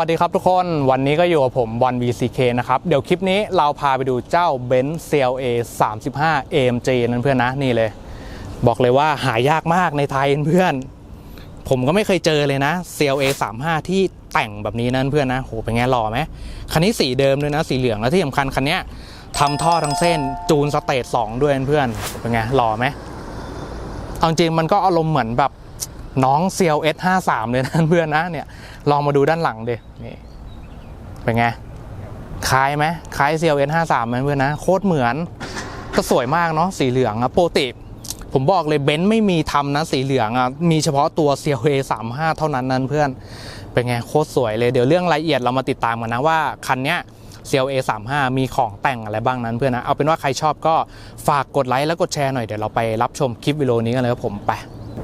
สวัสดีครับทุกคนวันนี้ก็อยู่กับผมบอล VCK นะครับ เดี๋ยวคลิปนี้เราพาไปดูเจ้า Benz CLA 35 AMG นั่นเพื่อนนะนี่เลย บอกเลยว่าหายากมากในไทยเพื่อน ผมก็ไม่เคยเจอเลยนะ CLA 35 ที่แต่งแบบนี้นั่นเพื่อนนะโหเป็นไงหล่อไหมคันนี้สีเดิมด้วยนะสีเหลืองแล้วที่สำคัญคันนี้ทำท่อทั้งเส้นจูนสเตจ2ด้วยเพื่อนเป็นไงหล่อไหมเอาจริงมันก็อารมณ์เหมือนแบบ น้อง CLS 53 เลยนะเพื่อนนะเนี่ยลองมาดูด้านหลังเดินี่เป็นไงคล้ายไหมคล้าย CLS 53 ไหมเพื่อนนะโคตรเหมือนก็สวยมากเนาะสีเหลืองอะโปกติผมบอกเลยเบนซ์ไม่มีทำนะสีเหลืองอะมีเฉพาะตัว CLA 35 เท่านั้นนั้นเพื่อน เป็นไงโคตรสวยเลยเดี๋ยวเรื่องรายละเอียดเรามาติดตามกันนะว่าคันเนี้ย CLA 35 มีของแต่งอะไรบ้างนั้นเพื่อนนะ เอาเป็นว่าใครชอบก็ฝากกดไลค์และกดแชร์หน่อยเดี๋ยวเราไปรับชมคลิปวิดีโอนี้กันเลยครับผมไป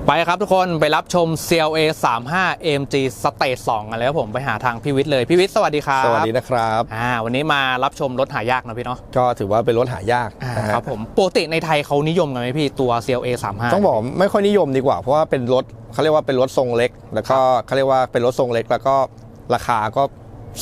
ไปครับทุกคนไปรับชม CLA 35 AMG Stage 2กันเลยครับผมไปหาทางพี่วิทย์เลย พี่วิทย์สวัสดีครับสวัสดีนะครับอ่าวันนี้มารับชมรถหายากนะพี่เนาะก็ถือว่าเป็นรถหายากอ่านะฮะครับผมปกติในไทยเขานิยมกันไหมพี่ตัว CLA 35 ต้องบอกไม่ค่อยนิยมดีกว่า เพราะว่าเป็นรถเขาเรียกว่าเป็นรถทรงเล็ก แล้วก็เขาเรียกว่าเป็นรถทรงเล็กแล้วก็ราคาก็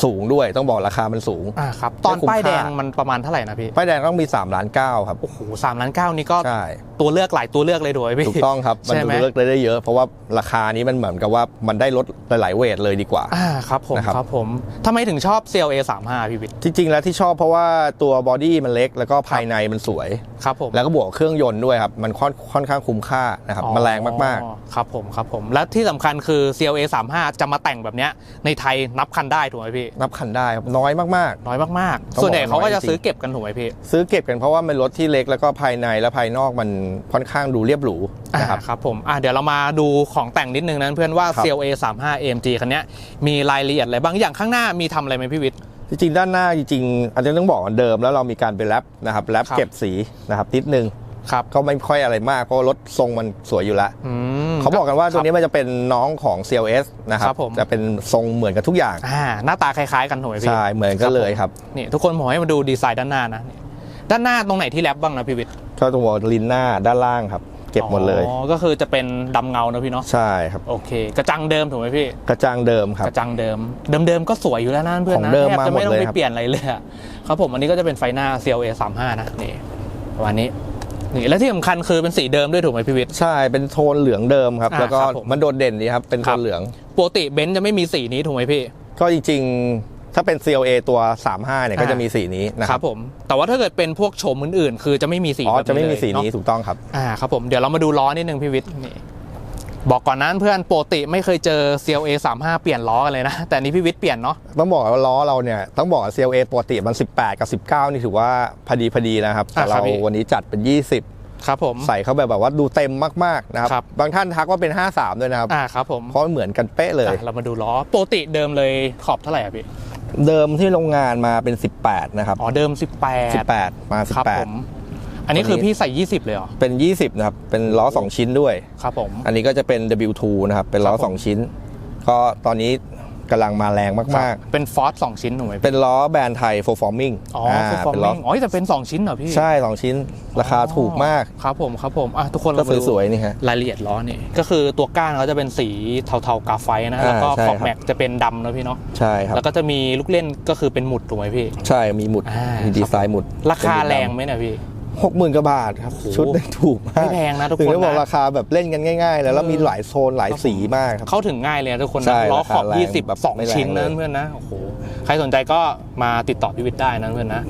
สูงด้วยต้องบอกราคามันสูง อ่าครับ ตอนไม่คุ้มป้ายแดงค่ามัมันประมาณเท่าไหร่นะพี่ ป้ายแดงต้องมี3ล้านเก้าครับ โอ้โหสามล้านเก้านี่ก็ใช่ตัวเลือกหลายตัวเลือกเลยด้วยพี่ ถูกต้องครับ มันใช่ไหมเลือกได้เยอะ เพราะว่าราคานี้มันเหมือนกับว่ามันได้รถหลายๆเวทเลยดีกว่า อ่าครับผมนะครับครับผมทำไมถึงชอบ CLA 35พี่วิทย์จริง ๆ แล้วที่ชอบเพราะว่าตัวบอดี้มันเล็กแล้วก็ภายในมันสวย ครับผม แล้วก็บวกเครื่องยนต์ด้วยครับ มันค่อนค่อนข้างคุ้มค่านะครับมันแรงมากอ๋อครับผมครับผม และที่สำคัญคือ CLA 35จะมาแต่งแบบเนี้ยในไทยนับคันได้ถูกไหมพี่ๆนับคันได้ครับน้อยมาก น้อยมากต้อๆงส่วนใหญ่บอกเขาก็น้อยจะจริงซื้อเก็บกันถูกไหมพี่ๆ ซื้อเก็บกันเพราะว่ามันรถที่เล็กแล้วก็ภายในและภายนอกมันค่อนข้างดูเรียบหรูนะครับ อ่าครับผมอ่าเดี๋ยวเรามาดูของแต่งนิดนึงนะเพื่อนว่า ครับ CLA 35 AMG คันเนี้ยมีรายละเอียดอะไรบ้างอย่างข้างหน้ามีทำอะไรไหมพี่วิทย์ จริงๆด้านหน้าจริงๆอันนี้ต้องบอกว่าเดิมแล้วเรามีการไปแรปนะครับแรปครับ เก็บสีนะครับนิดนึง ครับก็ไม่ค่อยอะไรมากเพราะรถทรงมันสวยอยู่แล้วอืมเขาบอกกันว่าตัวนี้มันจะเป็นน้องของ CLS นะครัครับบผมจะเป็นทรงเหมือนกับทุกอย่างอ่าหน้าตาคล้ายๆกันถูกไหมพี่ใช่เหมือนกันเลยครับนี่ทุกคนผมให้มาดูดีไซน์ด้านหน้านะนี่ด้านหน้าตรงไหนที่แรปบ้างนะพี่วิทย์ก็ตรงลินหน้าด้านล่างครับเก็บหมดเลยอ๋อก็คือจะเป็นดำเงานะพี่เนาะ ใช่ครับ โอเค กระจังเดิมถูกไหมพี่ กระจังเดิมครับ กระจังเดิม เดิมๆก็สวยอยู่แล้วนะเพื่อนของนะเดิมแทบมาจะไม่หมดต้องเลยไปครับเปลี่ยนอะไรเลยอะครับผม อันนี้ก็จะเป็นไฟหน้า CLA 35นะนี่ประมาณนี้ นี่และที่สำคัญคือเป็นสีเดิมด้วยถูกไหมพี่วิทย์ ใช่ เป็นโทนเหลืองเดิมครับ อ่าแล้วก็ครับผม มันโดดเด่นดีครับ เป็นโทครันบเหลือง ปกติเบนซ์จะไม่มีสีนี้ถูกไหมพี่ ก็จริงๆ ถ้าเป็น CLA ตัว 35เนี่ย ก็อ่า จะมีสีนี้นะคครัรับบผมแต่ว่าถ้าเกิดเป็นพวกโฉมอื่นๆ คือจะไม่มีสีอ๋อ แบบจะไม่มีเลยสีนี้เาะถูกต้องครับ อ่าครับผมเดี๋ยวเรามาดูล้อนิดนึงพี่วิทย์นี่ บอกก่อนนั้นเพื่อนปกติไม่เคยเจอ CLA 35 เปลี่ยนล้อกันเลยนะ แต่อันนี้พี่วิทย์เปลี่ยนเนาะต้องบอกว่าล้อเราเนี่ยต้องบอกว่า CLA ปกติมัน 18 กับ 19 นี่ถือว่าพอดีพอดีนะครับ แต่อ่าครัเราบพี่วันนี้จัดเป็นครับผม20ใส่เข้าไปแบบว่าดูเต็มมากๆนะครับครับ บางท่านทักว่าเป็น 53 ด้วยนะครับอ่าครับผมเพราะเหมือนกันเป๊ะเลยอะเรามาดูล้อปกติเดิมเลยขอบเท่าไหร่อะพี่เดิมที่โรงงานมาเป็น 18 นะครับอ๋อเดิม 18 18 มาครับผม อันนี้คือพี่ใส่ 20 เลยเหรอ18เป็น 20 นะครับ เป็นล้อ 2 ชิ้นด้วย ครับผม อันนี้ก็จะเป็น W2 นะครับ เป็นล้อครับผม2ชิ้น ก็ตอนนี้กำลังมาแรงมากเป็นฟอสสองชิ้นถูกไหมๆเป็นล้อแบรนด์ไทย for forming อ๋อคือฟอร์เป็นมิล้องอ๋อแต่เป็น 2 ชิ้นเหรอพี่ ใช่ 2 ชิ้น ราคาถูกมาก ครับผม ครับผม อะทุกคนก็เรามาดูสวยๆนี่ฮะ รายละเอียดล้อนี่ ก็คือตัวก้านเขาจะเป็นสีเทาๆกาไฟนะอ่าแล้วก็ใช่ขอบครับแม็กจะเป็นดำนะพี่เนาะ ใช่ครับ แล้วก็จะมีลูกเล่นก็คือเป็นหมุดถูกไหมพี่ ใช่ มีหมุดอ่ามีมีดีไซน์หมุด ราคาแรงไหมเนะพี่ หกหมื่นกว่าบาทครับโอ้โหชุดหนึ่งถูกมากไม่แพงนะทุกคนถึงได้บอกนะราคาแบบเล่นกันง่ายๆ แล้วแล้วเออมีหลายโซนหลายสีมากครับเข้าถึงง่ายเลยนะทุกคนใช่นะล้อขอบราคาแรง20แบบสองไม่แรงชิ้นนะเลยเพื่อนนะโอ้โหใครสนใจก็มาติดต่อพี่วิทย์ได้นะเพื่อนนะ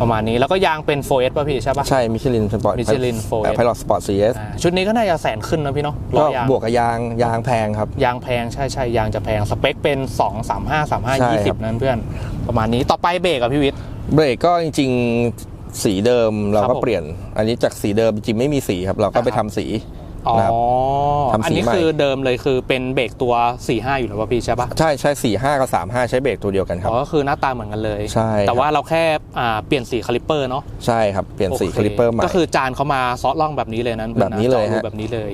ประมาณนี้แล้วก็ยางเป็น 4S ป่ะพี่ใช่ป่ะใช่มิชลินสปอร์ต Michelin 4S ไพลอตสปอร์ตซีเอสอ่าชุดนี้ก็น่าจะแสนขึ้นนะพี่เนาะล้ก็อยางบวกกับยางยางแพงครับ ยางแพงใช่ใช่ยางจะแพงสเปคเป็น 2 3 5 3 5ใช่ครับ20 นั้นเพื่อน ประมาณนี้ต่อไปเบรกอะพี่วิทย์เบรกก็จริงๆ สีเดิมเราครับก็ผมเปลี่ยน อันนี้จากสีเดิมจริงๆไม่มีสีครับ เราก็ไปอ่าครัทำบสีอ๋อนะครับทำสีอันนี้ใหม่คือเดิมเลยคือเป็นเบรกตัว 4-5 อยู่แล้วป่ะพี่ใช่ป่ะใช่ใช่สี่ห้ากับสามห้าใช้เบรกตัวเดียวกันครับอ๋อก็คือหน้าตาเหมือนกันเลยใช่ครับแต่ว่าเราแค่อ่าเปลี่ยนสีคาลิปเปอร์เนาะใช่ครับเปลี่ยนสีโอคลิปเปอร์ใหม่ก็คือจานเขามาซอสล่องแบบนี้เลยนั้นแบบนี้เลยจาะรูฮะแบบนี้เลย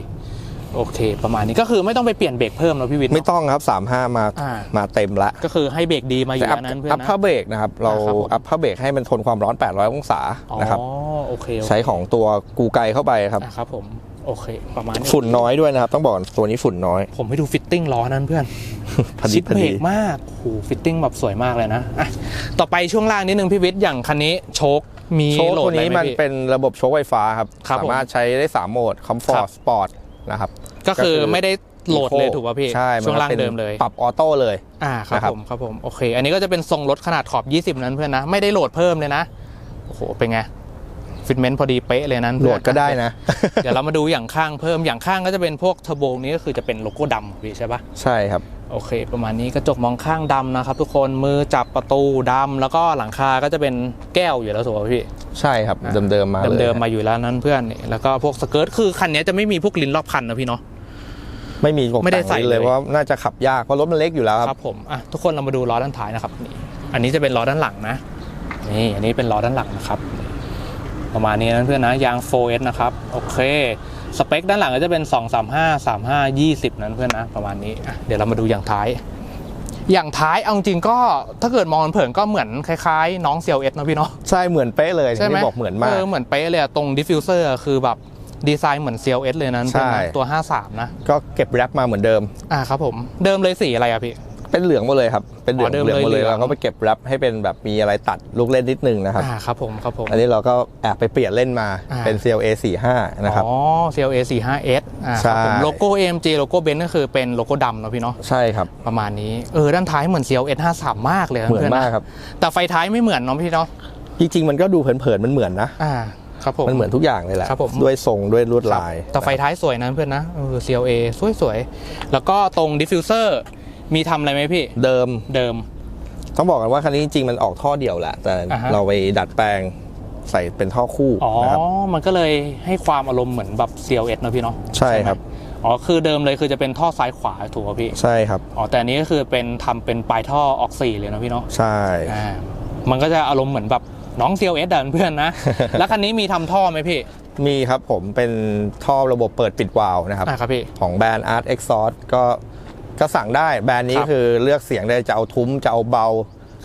โอเค ประมาณนี้ก็คือไม่ต้องไปเปลี่ยนเบรกเพิ่มแล้วพี่วิทย์ไม่ต้องครับสามห้ามาอ่า มาเต็มละก็คือให้เบรกดีมาอแต่ยู่อัพแล้วนั้นเพื่อนอัพนะ ผ้าเบรกนะครับ เราอ่าครับผม อัพผ้าเบรกให้มันทนความร้อน 800 องศาอ๋อนะครับโอเคโอเคใช้ของตัวกูไกเข้าไปครับ อะครับผมโอเค ประมาณนี้ฝุ่นน้อยด้วยนะครับ ต้องบอกตัวนี้ฝุ่นน้อย ผมให้ดูฟิตติ้งล้อนั้นเพื่อน พอดีชิดพอเบรดีกมากโอ้โหฟิตติ้งแบบสวยมากเลยนะอะต่อไปช่วงล่างนิดนึงพี่วิทย์อย่างคันนี้โชคมีโชคโหลตัดวอะไรนี้ไหมมันพี่ เป็นระบบโชคไฟฟ้าครับ ครับผมสามารถใช้ได้ 3 โหมดครั Comfort บ Sport นะครับก็คือไม่ได้โหลดเลย Eco ถูกป่ะพี่ใช่ช่วงล่างนป็นเดิมเลย ปรับออโต้เลยอ่าครับนะครับผมครับผมโอเค อันนี้ก็จะเป็นทรงรถขนาดขอบ 20 นั้นเพื่อนนะ ไม่ได้โหลดเพิ่มเลยนะโอ้โหเป็นไงฟิตเมนต์พอดีเป๊ะเลยนั้นโหลดก็ได้นะ เดี๋ยวเรามาดูอย่างข้างเพิ่มอย่างข้างก็จะเป็นพวกเทอร์โบนี้ก็คือจะเป็นโลโก้ดำพี่ใช่ปะใช่ครับ โอเค ประมาณนี้กระจกมองข้างดำนะครับ ทุกคนมือจับประตูดำแล้วก็หลังคาก็จะเป็นแก้วอยู่แล้วถูกป่ะพี่ ใช่ครับเดิมๆมาลยเดิมๆมาอยู่แล้วนั้นเพื่อนนี่แล้วก็พวกสเกิร์ตคือคันนี้จะไม่มีพวกลิ้นรอบคันนะพี่เนาะไม่มีตกไม่ได้แต่งใส่เลยเลยเพราะน่าจะขับยากเพราะรถมันเล็กอยู่แล้วคครัรับบผมอะทุกคนเรามาดูล้อด้านท้ายนะครับนี่อันนี้จะเป็นล้อด้านหลังนะนี่อันนี้เป็นล้อด้านหลังนะครับ ประมาณนี้นะเพื่อนนะยาง 4S นะครับโอเค สเปคด้านหลังก็จะเป็น 2 3 5 3 5 20 นั้นเพื่อนนะ ประมาณนี้อะเดี๋ยวเรามาดูอย่างท้าย อย่างท้ายเอาจริงๆก็ถ้าเกิดมองเผินๆก็เหมือนคล้ายๆ น้อง CLS นะพี่เนาะใช่เหมือนเป๊ะเลยใช่ไหมที่บอกเหมือนมากเออเหมือนเป๊ะเลยอะตรงดิฟฟิวเซอร์คือแบบดีไซน์เหมือน CLS เลยนั้นเพื่อนนะใช่ตัว 53 นะ ก็เก็บแรปมาเหมือนเดิม อ่าครับผม เดิมเลยสีอะไรอะพี่ เป็นเหลืองหมดเลยครับ เป็นเหลืองอ๋อเดิมเหลืองหมดเลยเลยเหลือง เราก็ไปเก็บแรปให้เป็นแบบมีอะไรตัดลูกเล่นนิดนึงนะครับ อ่าครับผมครับผม อันนี้เราก็แอบไปเปลี่ยนเล่นมาอ่า เป็น CLA 45นะครับ อ๋อ CLA 45S อ่าครับผมใช่ โลโก้ AMG โลโก้เบนซ์ก็คือเป็นโลโก้ดำเนาะพี่เนาะใช่ครับ ประมาณนี้เออด้านท้ายเหมือน CLS 53มากเลยเหมือนพื่ะมากครับ แต่ไฟท้ายไม่เหมือนเนาะพี่เนาะจริงๆมันก็ดูเผินๆมันเหมือนนะ อ่าครับผม มันเหมือนทุกอย่างเลยแหละ ครับผม ด้วยทรงด้วยลวดลาย แต่ไฟท้ายสวยนะเพื่อนนะเออ CLA สวยๆแล้วก็ตรงดิฟฟิวเซอร์ มีทำอะไรไหมพี่ เดิม เดิม ต้องบอกกันว่าคันนี้จริงๆมันออกท่อเดียวแหละแต่อ่าฮะ เราไปดัดแปลงใส่เป็นท่อคู่อ๋อ นะครับ มันก็เลยให้ความอารมณ์เหมือนแบบ CLS เนาะพี่เนาะใช่ครับไหมอ๋อ คือเดิมเลยคือจะเป็นท่อซ้ายขวาถูกป่ะพี่ ใช่ครับ อ๋อ แต่อันนี้ก็คือเป็นทำเป็นปลายท่อออกสี่เลยเนาะพี่เนาะ ใช่ อ่า มันก็จะอารมณ์เหมือนแบบน้อง CLS ดันเพื่อนนะ แล้วคันนี้มีทำท่อไหมพี่ มีครับผมเป็นท่อระบบเปิดปิดวาล์วนะครับ อ่าครับพี่ ของแบรนด์ Art Exhaust ก็ ก็สั่งได้แบรนด์นี้ครับคือเลือกเสียงได้จะเอาทุ้มจะเอาเบา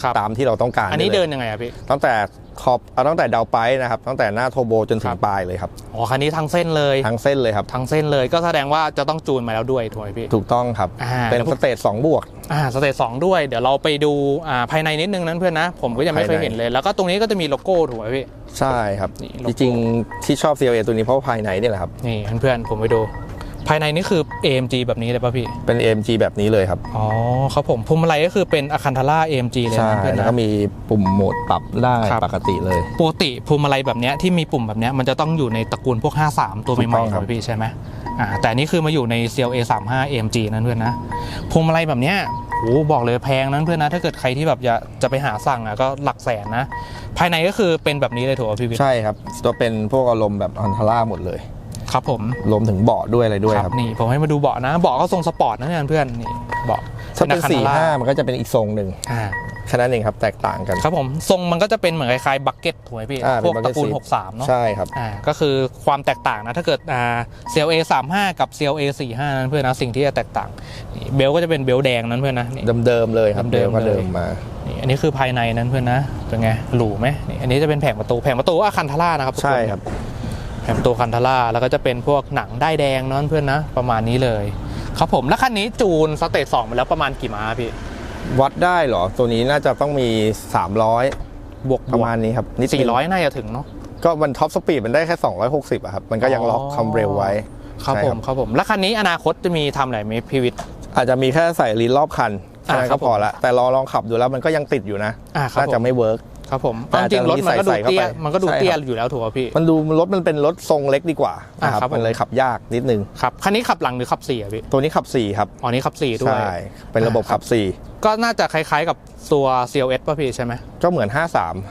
ครับตามที่เราต้องการ อันนี้ลยเดินยังไงอะพี่ ตั้งแต่ขอบเอาตั้งแต่ดาวไปนะครับ ตั้งแต่หน้าโทโบจนถึครังบปลายเลยครับ อ๋อ คันนี้ทั้งเส้นเลย ทั้งเส้นเลยครับ ทั้งเส้นเลยก็แสดงว่าจะต้องจูนมาแล้วด้วยถูกไหมพี่ ถูกต้องครับอ่าเป็นแล้วพสวกเตจสองบวก อ่า สเตจสองด้วย เดี๋ยวเราไปดูอ่าภายในนิดนึงนั้นเพื่อนนะ ผมก็ยังไม่เคยภายในเห็นเลย แล้วก็ตรงนี้ก็จะมีโลโก้ถูกไหมพี่ ใช่ครับนี่โลจโก้ริงๆที่ชอบ CLA ตัวนี้เพราะว่าภายในนี่แหละครับ นี่เพื่อนๆผมไปดู ภายในนี่คือ AMG แบบนี้เลยป่ะพี่ เป็น AMG แบบนี้เลยครับ อ๋อครับผมพวงมาลัยก็คือเป็นอาคันทาร่า AMG เลยใช่นะเพื่อนแล้วนะ ก็มีปุ่มโหมดปรับได้ครับ ปกติเลย ปกติพวงมาลัยแบบเนี้ยที่มีปุ่มแบบเนี้ยมันจะต้องอยู่ในตระกูลพวก 53 ตัวถูกใหต้ม่องๆครับนะพี่ใช่ไหมอ่าแต่อันนี้คือมาอยู่ใน CLA 35 AMG นั่นเพื่อนนะพวงมาลัยแบบเนี้ยโอ้บอกเลยแพงนั้นเพื่อนนะ ถ้าเกิดใครที่แบบจะจะไปหาสั่งอะก็หลักแสนนะ ภายในก็คือเป็นแบบนี้เลยถูกป่ะพี่วิทย์ใช่ครับ ตัวเป็นพวกอารมณ์แบบอันทาร่าหมดเลย ครับผมรวมถึงเบาะด้วยอะไรด้วยครับนี่ผมให้มาดูเบาะนะเบาะก็ทรงสปอร์ตนะเพื่อนๆนี่เบาะถ้าเป็นอาคัสี่ทร่ห้ามันก็จะเป็นอีกทรงหนึ่งอ่าแค่นั้นเองครับแตกต่างกันครับผมทรงมันก็จะเป็นเหมือนคล้ายๆบักเก็ตถูกไหมพี่อ่าพวกเป็นตระกูล bucket seat 63 เนาะใช่ครับอ่าก็คือความแตกต่างนะถ้าเกิดอ่า CLA 35กับ CLA 45นั้นเพื่อนนะสิ่งที่จะแตกต่างนี่เบลก็จะเป็นเบลแดงนั้นเพื่อนนะนี่เดิมๆเลยครับเดิเดิมมๆก็เลยเดิมมานี่อันนี้คือภายในนั้นเพื่อนนะเป็นไงหรูไหมนี่อันนี้จะเป็นแผงประตูแผงประตูอาคันทาร่านะครับทุกคนใช่ครับ แผงประตูคันทาร่าแล้วก็จะเป็นพวกหนังได้ายแดงนั้นเพื่อนนะ ประมาณนี้เลย ครับผมแล้วคันนี้จูนสเตจสองมาแล้วประมาณกี่ม้าพี่ วัดได้เหรอ ตัวนี้น่าจะต้องมี 300 บวกประมาณนี้ครับนิดนึงสี่ร้อยน่าจะถึงเนาะก็มันท็อปสปีดมันได้แค่ 260อะครับมันก็ยังล็อกความเร็วไว้ครับใช่ผมครับผมแล้วคันนี้อนาคตจะมีทำอะไรไหมพี่วิทย์อาจจะมีแค่ใส่ลิ้นรอบคันแค่นั้นอ่าครัก็บพอละแต่ลองลองขับดูแล้วมันก็ยังติดอยู่นะอ่าครับน่าผจะมไม่เวิร์ก ครับผมแต่จริงๆรถมันก็ดูใส่เข้าเตี้ยไปมันก็ดูใช่เตี้ยครับอยู่แล้วถูกป่ะพี่ มันดูรถมันเป็นรถทรงเล็กดีกว่าอ่านะครับครับผมมันเลยขับยากนิดนึงครับคันนี้ขับหลังหรือขับสี่อะพี่ตัวนี้ขับ4ครับอ๋อนี่ขับสี่ด้วยใช่เป็นระบบขับก็น่าจะคล้ายๆกับตัว CLS ป่ะพี่ใช่ไหม4ก็เหมือน 53อ่า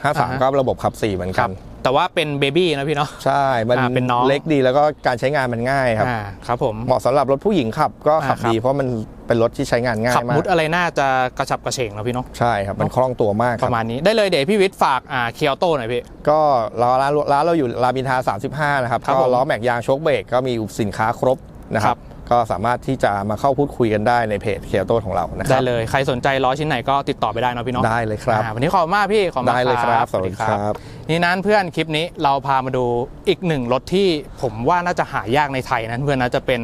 ฮะ53 ก็ระบบขับ4เหมือนกัน แต่ว่าเป็นเบบี้นะพี่เนาะ ใช่ มันอ่าเป็นน้อง เล็กดีแล้วก็การใช้งานมันง่ายครับ อ่าครับผม เหมาะสำหรับรถผู้หญิงขับก็ขับอ่าครับ ดี เพราะมันเป็นรถที่ใช้งานง่ายขับมามุกดอะไรน่าจะกระฉับกระเฉงนะพี่เนาะ ใช่ครับ มันคล่องตัวมากคปรับ ระมาณนี้ได้เลยเดี๋ยวพี่วิทย์ฝากอ่าเคียวโต้หน่อยพี่ ก็ร้านร้านร้านเราอยู่รามอินทรา35 นะครับ ครับก็ผมล้อแม็กยางโชคเบรกก็มีสินค้าครบนะคครัรับบ ก็ก็สามารถที่จะมาเข้าพูดคุยกันได้ในเพจเคียวโตของเรานะคได้รับเลยใครสนใจล้อชิ้นไหนก็ติดต่อไปได้เนาะพี่เนาะได้เลยครับอ่าวันนี้ขอบคุณมากพี่ขอบคุณมากได้เลยครับสวัสดีครับ นี่นั้นเพื่อนคลิปนี้เราพามาดูอีกหนึ่งรถที่ผมว่าน่าจะหายากในไทยนะเพื่อนนะจะเป็น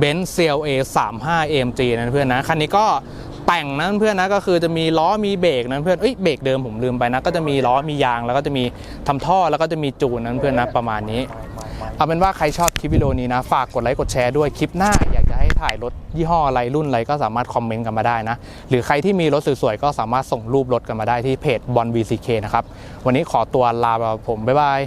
Benz CLA 35 AMG นะเพื่อนนะคันนี้ก็ แต่งนะเพื่อนนะก็คือจะมีล้อมีเบรกนะเพื่อนเอ้ยเบรกเดิมผมลืมไปนะก็จะมีล้อมียางแล้วก็จะมีทำท่อแล้วก็จะมีจูนนะเพื่อนนะประมาณนี้ เอาเป็นว่าใครชอบคลิปวิดีโอนี้นะ ฝากกดไลค์กดแชร์ด้วยคลิปหน้าอยากจะให้ถ่ายรถยี่ห้ออะไรรุ่นอะไรก็สามารถคอมเมนต์กันมาได้นะ หรือใครที่มีรถสวยๆก็สามารถส่งรูปรถกันมาได้ที่เพจบอล VCK นะครับวันนี้ขอตัวลาไปผมบ๊ายบาย